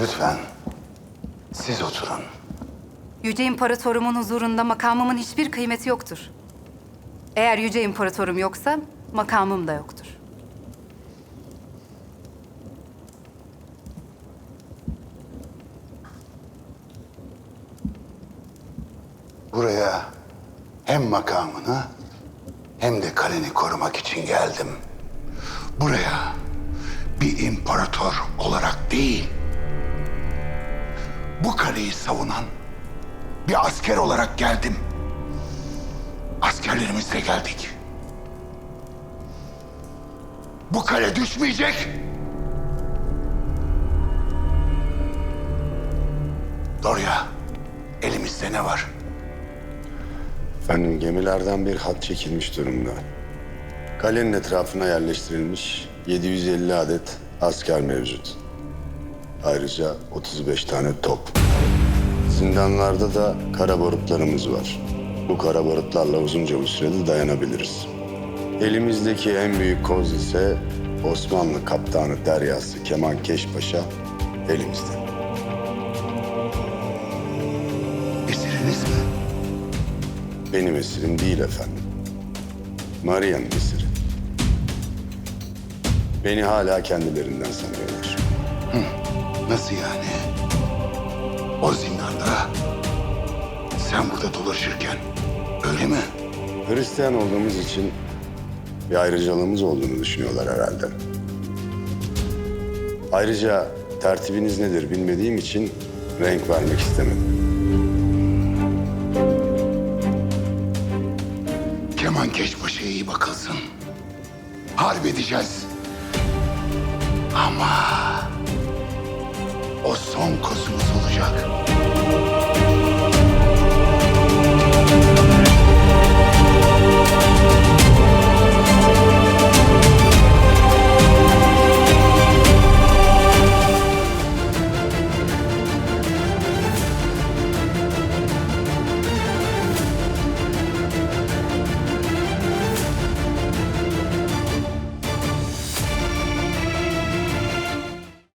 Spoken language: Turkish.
Lütfen siz oturun. Yüce İmparatorumun huzurunda makamımın hiçbir kıymeti yoktur. Eğer Yüce İmparatorum yoksa makamım da yoktur. Buraya hem makamını hem de kaleni korumak için geldim. Buraya bir imparator olarak değil, bu kaleyi savunan bir asker olarak geldim. Askerlerimizle geldik. Bu kale düşmeyecek. Dorya, elimizde ne var? Efendim gemilerden bir hat çekilmiş durumda. Kalenin etrafına yerleştirilmiş 750 adet asker mevcut. Ayrıca 35 tane top. Zindanlarda da kara barutlarımız var. Bu kara barutlarla uzunca bir sürede dayanabiliriz. Elimizdeki en büyük koz ise Osmanlı kaptanı deryası Kemal Keşpaşa elimizde. Esiriniz mi? Benim esirim değil efendim. Maria'nın esiri. Beni hala kendilerinden sanıyorlar. Nasıl yani? O zindanda sen burada dolaşırken öyle mi? Hristiyan olduğumuz için bir ayrıcalığımız olduğunu düşünüyorlar herhalde. Ayrıca tertibiniz nedir bilmediğim için renk vermek istemedim. Keman Keşpaşa'ya iyi bakılsın. Harp edeceğiz. Ama o son kozumuz olacak.